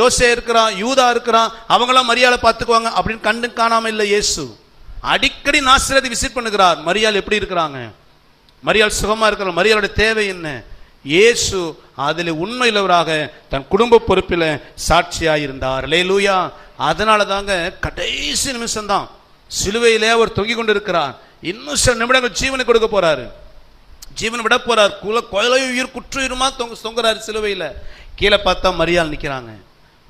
யோசே இருக்கிறான் யூதா இருக்கிறான் அவங்களாம் மரியாதை பார்த்துக்குவாங்க அப்படின்னு கண்டு காணாம இல்லை இயேசு அடிக்கடி நாசிரியத்தை விசிட் பண்ணுகிறார் மரியாள் எப்படி இருக்கிறாங்க மரியாள் சுகமா இருக்கிற மரியாளோட தேவை என்ன இயேசு அதில் உண்மையுள்ளவராக தன் குடும்ப பொறுப்பில் சாட்சியாக இருந்தார் லே லூயா அதனால தாங்க கடைசி நிமிஷம்தான் சிலுவையிலே அவர் தொங்கிக் கொண்டிருக்கிறார் இன்னும் சில நிமிடங்கள் ஜீவனை கொடுக்க போறாரு ஜீவன் விட போறார் குல கொலை உயிர் குற்றுயிருமா தொங்க தொங்குறாரு சிலுவையில் கீழே பார்த்தா மரியாள் நிற்கிறாங்க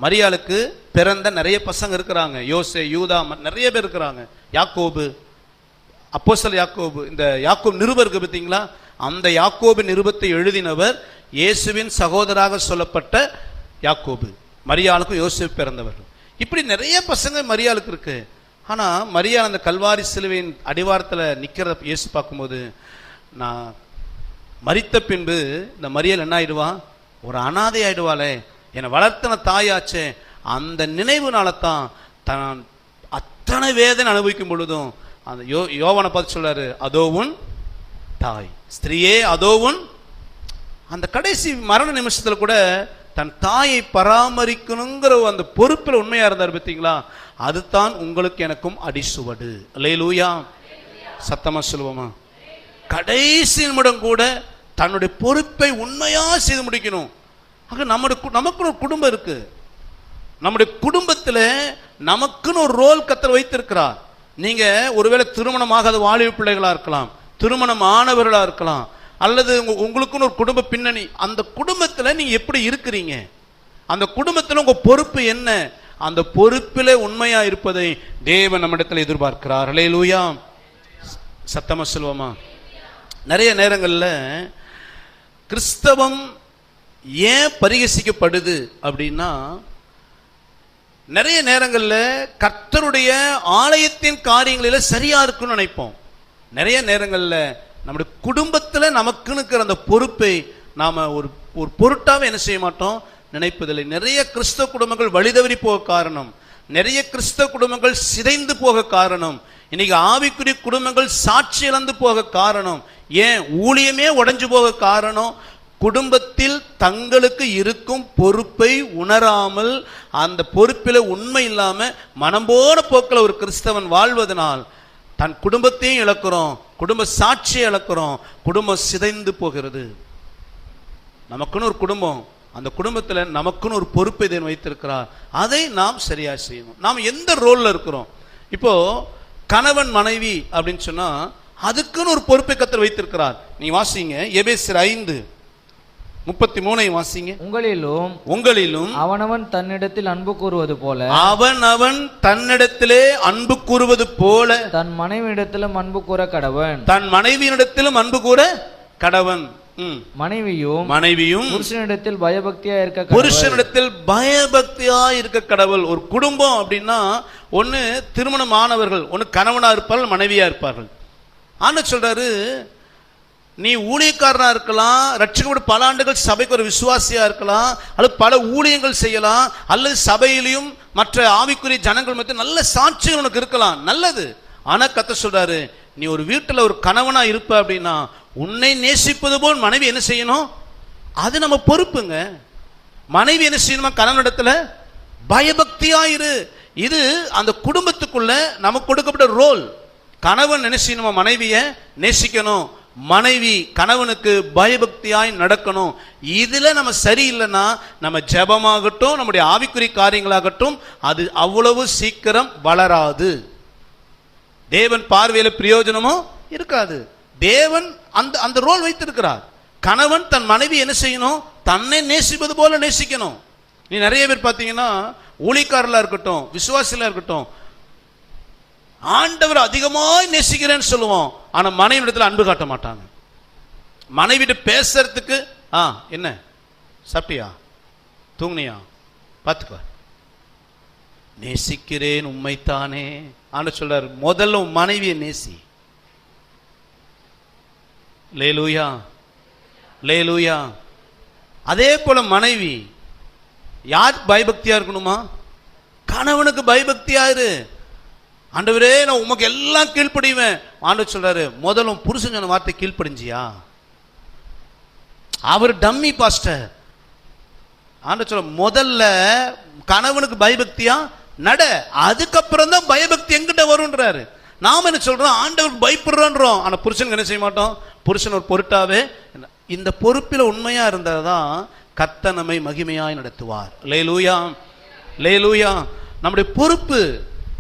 மரியாளுக்கு பிறந்த நிறைய பசங்க இருக்கிறாங்க. யோசே யூதா ம- நிறைய பேர் இருக்கிறாங்க. யாக்கோபு அப்போசல் யாக்கோபு இந்த யாக்கோபு நிருபர் இருக்கு பார்த்தீங்களா? அந்த யாக்கோபு நிருபத்தை எழுதினவர் இயேசுவின் சகோதராக சொல்லப்பட்ட யாக்கோபு. மரியாளுக்கும் யோசேப்பு பிறந்தவர். இப்படி நிறைய பசங்க மரியாளுக்கு இருக்கு. ஆனால் மரியாள் அந்த கல்வாரி சிலுவையின் அடிவாரத்தில் நிற்கிற இயேசு பார்க்கும்போது நான் மரித்த பின்பு இந்த மரியல் என்ன ஆயிடுவா ஒரு அனாதை ஆயிடுவாளே. என்னை வளர்த்தன தாயாச்சே அந்த நினைவுனால தான் தான் அத்தனை வேதனை அனுபவிக்கும் பொழுதும் அந்த யோ யோவனை பார்த்து சொல்றாரு அதோவுன் தாய். ஸ்திரீயே அதோவுன் அந்த கடைசி மரண நிமிஷத்தில் கூட தன் தாயை பராமரிக்கணுங்கிற அந்த பொறுப்பில் உண்மையா இருந்தார் பார்த்தீங்களா? அதுதான் உங்களுக்கு எனக்கும் அடிசுவடு லூயா சத்தமா சொல்லுவோமா? கடைசி நிமிடம் கூட தன்னுடைய பொறுப்பை உண்மையா செய்து முடிக்கணும். ஆக நம்முடைய கு- நமக்குன்னு ஒரு குடும்பம் இருக்கு. நம்முடைய குடும்பத்தில் நமக்குன்னு ஒரு ரோல் கத்தர் வைத்திருக்கிறார். நீங்க ஒருவேளை திருமணமாகாத வாலிப பிள்ளைகளா இருக்கலாம் திருமணம் ஆனவர்களா இருக்கலாம் அல்லது உங்க- உங்களுக்குன்னு ஒரு குடும்ப பின்னணி அந்த குடும்பத்தில் நீங்க எப்படி இருக்கிறீங்க? அந்த குடும்பத்தில் உங்க பொறுப்பு என்ன? அந்த பொறுப்பில் உண்மையா இருப்பதை தேவன் நம்மிடத்தில் எதிர்பார்க்கிறார். ஹalleluya சத்தமா சொல்வோமா நிறைய நேரங்களில் கிறிஸ்தவம் ஏன் பரிகசிக்கப்படுது அப்படின்னா நிறைய நேரங்களில் கர்த்தருடைய ஆலயத்தின் காரியங்களில் சரியா இருக்குன்னு நினைப்போம். நிறைய நேரங்களில் நம்முடைய குடும்பத்தில் நமக்குன்னு இருக்கிற அந்த பொறுப்பை நாம் ஒரு ஒரு பொருட்டாக என்ன செய்ய மாட்டோம்? நினைப்பதில்லை. நிறைய கிறிஸ்தவ குடும்பங்கள் வழிதவறி போக காரணம். நிறைய கிறிஸ்தவ குடும்பங்கள் சிதைந்து போக காரணம். இன்னைக்கு ஆவிக்குரிய குடும்பங்கள் சாட்சி இழந்து போக காரணம். ஏன்? ஊழியமே உடஞ்சு போக காரணம். குடும்பத்தில் தங்களுக்கு இருக்கும் பொறுப்பை உணராமல் அந்த பொறுப்பில் உண்மை இல்லாமல் மனம்போன போக்கில் ஒரு கிறிஸ்தவன் வாழ்வதனால் தன் குடும்பத்தையும் இழக்கிறோம் குடும்ப சாட்சியை இழக்கிறோம் குடும்பம் சிதைந்து போகிறது. நமக்குன்னு ஒரு குடும்பம் அந்த குடும்பத்தில் நமக்குன்னு ஒரு பொறுப்பை தேவன் வைத்திருக்கிறார். அதை நாம் சரியாக செய்யணும். நாம் எந்த ரோலில் இருக்கிறோம்? இப்போது கணவன் மனைவி அப்படின்னு சொன்னால் அதுக்குன்னு ஒரு பொறுப்பை கத்தர் வைத்திருக்கிறார். நீ வாசிங்க எபேசர் ஐந்து. முப்பத்தி மூணை வாசிங்க. உங்களிலும் உங்களிலும் அவனவன் தன்னிடத்தில் அன்பு கூறுவது போல அவன் அவன் தன்னிடத்திலே அன்பு கூறுவது போல தன் மனைவியிடத்திலும் அன்பு கூற கடவன். தன் மனைவியினிடத்திலும் அன்பு கூற கடவன். ம். மனைவியும் மனைவியும் புருஷனிடத்தில் பயபக்தியா இருக்க. புருஷனிடத்தில் பயபக்தியா இருக்க கடவுள். ஒரு குடும்பம் அப்படின்னா ஒண்ணு திருமணம் ஆனவர்கள் ஒண்ணு கணவனா இருப்பார்கள் மனைவியா இருப்பார்கள். ஆனா சொல்றாரு நீ ஊழியக்காரனா இருக்கலாம் ரட்சிக்கப்பட்ட பல ஆண்டுகள் சபைக்கு ஒரு விசுவாசியா இருக்கலாம் அல்லது பல ஊழியங்கள் செய்யலாம் அல்லது சபையிலையும் மற்ற ஆவிக்குரிய ஜனங்கள் மத்திய நல்ல சாட்சிகள் உனக்கு இருக்கலாம். நல்லது. ஆனா கத்த சொல்றாரு நீ ஒரு வீட்டுல ஒரு கணவனா இருப்ப அப்படின்னா உன்னை நேசிப்பது போல் மனைவி என்ன செய்யணும்? அது நம்ம பொறுப்புங்க. மனைவி என்ன செய்யணுமா? கணவனிடத்துல பயபக்தியாயிரு இது அந்த குடும்பத்துக்குள்ள நமக்கு கொடுக்கப்பட்ட ரோல் கணவன் என்ன செய்யணுமா? மனைவியை நேசிக்கணும். மனைவி கணவனுக்கு பயபக்தியாய் நடக்கணும். இதில் நம்ம சரியில்லைன்னா நம்ம ஜெபமாகட்டும் நம்முடைய ஆவிக்குறி காரியங்களாகட்டும் அது அவ்வளவு சீக்கிரம் வளராது. தேவன் பார்வையில் பிரயோஜனமும் இருக்காது. தேவன் அந்த அந்த ரோல் வைத்திருக்கிறார். கணவன் தன் மனைவி என்ன செய்யணும்? தன்னை நேசிப்பது போல நேசிக்கணும். நீ நிறைய பேர் பார்த்தீங்கன்னா ஊழிக்காரலாக இருக்கட்டும் விசுவாசிலாக இருக்கட்டும் ஆண்டவர் அதிகமாய் நேசிக்கிறேன்னு சொல்லுவோம். ஆனா மனைவி இடத்துல அன்பு காட்ட மாட்டாங்க. மனைவிட்டு பேசுறதுக்கு ஆ என்ன? சாப்பிட்டியா? தூங்குனியா? பார்த்துக்கோ. நேசிக்கிறேன் உண்மைத்தானே ஆண்டு சொல்றார் முதல்ல உன் மனைவியை நேசி. லேலூயா. லேலூயா. அதே போல மனைவி யார் பயபக்தியா இருக்கணுமா? கணவனுக்கு பயபக்தியா இரு. ஆண்டவரே நான் உமக்கு எல்லாம் கீழ்ப்படிவேன். ஆண்டவர் சொல்றாரு முதலும் புருஷன் சொன்ன வார்த்தை கீழ்ப்படிஞ்சியா? அவர் டம்மி பாஸ்டர் ஆண்டு சொல்ல முதல்ல கணவனுக்கு பயபக்தியா? நட அதுக்கப்புறம் தான் பயபக்தி எங்கிட்ட வரும்ன்றாரு. நாம என்ன சொல்றோம்? ஆண்டவர் பயப்படுறோன்றோம். ஆனா புருஷனுக்கு என்ன செய்ய மாட்டோம்? புருஷன் ஒரு பொருட்டாவே இந்த பொறுப்பில் உண்மையா இருந்தாதான் கத்த நம்மை மகிமையாய் நடத்துவார். லேலூயா லேலூயா நம்முடைய பொறுப்பு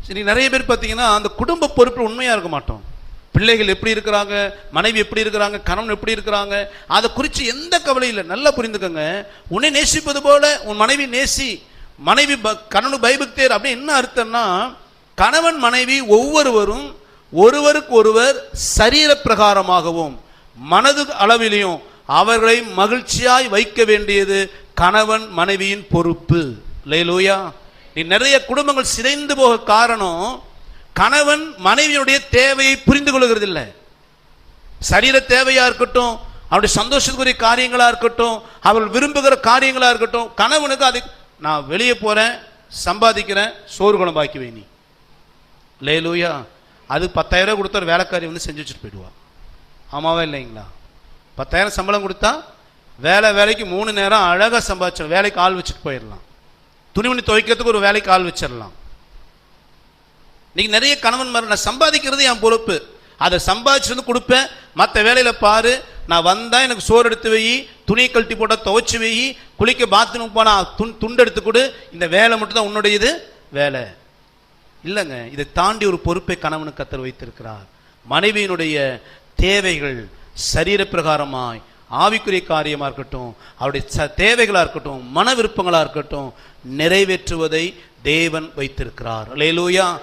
சரி நிறைய பேர் பார்த்தீங்கன்னா அந்த குடும்ப பொறுப்பில் உண்மையாக இருக்க மாட்டோம். பிள்ளைகள் எப்படி இருக்கிறாங்க மனைவி எப்படி இருக்கிறாங்க கணவன் எப்படி இருக்கிறாங்க அதை குறித்து எந்த கவலையும் இல்லை. நல்லா புரிந்துக்கோங்க. உன்னை நேசிப்பது போல உன் மனைவி நேசி மனைவி ப- கணவன் பைபக்தேர் அப்படின்னு என்ன அர்த்தம்னா கணவன் மனைவி ஒவ்வொருவரும் ஒருவருக்கு ஒருவர் சரீர பிரகாரமாகவும் மனது அளவிலையும் அவர்களை மகிழ்ச்சியாய் வைக்க வேண்டியது கணவன் மனைவியின் பொறுப்பு. லேலூயா நீ நிறைய குடும்பங்கள் சிதைந்து போக காரணம் கணவன் மனைவியுடைய தேவையை புரிந்து கொள்கிறது இல்லை சரீர தேவையா இருக்கட்டும் அவருடைய சந்தோஷத்துக்குரிய காரியங்களா இருக்கட்டும் அவள் விரும்புகிற காரியங்களா இருக்கட்டும் கணவனுக்கு அது நான் வெளியே போறேன் சம்பாதிக்கிறேன் சோறு குழம்பாக்கி வை நீ. லேலூயா அது பத்தாயிரம் ரூபாய் கொடுத்த ஒரு வேலைக்காரி வந்து செஞ்சு வச்சுட்டு போயிடுவா. ஆமாவா இல்லைங்களா? பத்தாயிரம் சம்பளம் கொடுத்தா வேலை வேலைக்கு மூணு நேரம் அழகாக சம்பாதிச்சிடும் வேலைக்கு ஆள் வச்சுட்டு போயிடலாம். துணிமணி துவைக்கிறதுக்கு ஒரு வேலைக்கு ஆள் வச்சிடலாம். இன்னைக்கு நிறைய கணவன் மாதிரி நான் சம்பாதிக்கிறது என் பொறுப்பு. அதை சம்பாதிச்சு வந்து கொடுப்பேன். மற்ற வேலையில் பாரு நான் வந்தால் எனக்கு சோறு எடுத்து வை துணியை கழட்டி போட்டால் துவைச்சி வை குளிக்க பாத்ரூம் போனால் துண் துண்டு எடுத்து கொடு. இந்த வேலை மட்டும் தான் உன்னுடையது. வேலை. இல்லைங்க இதை தாண்டி ஒரு பொறுப்பை கணவனுக்கு கத்தர் வைத்திருக்கிறார். மனைவியினுடைய தேவைகள் சரீர பிரகாரமாய் ஆவிக்குரிய காரியமா இருக்கட்டும் அவருடைய ச- தேவைகளா இருக்கட்டும் மன விருப்பங்களா இருக்கட்டும் நிறைவேற்றுவதை தேவன் வைத்திருக்கிறார். லேலூயா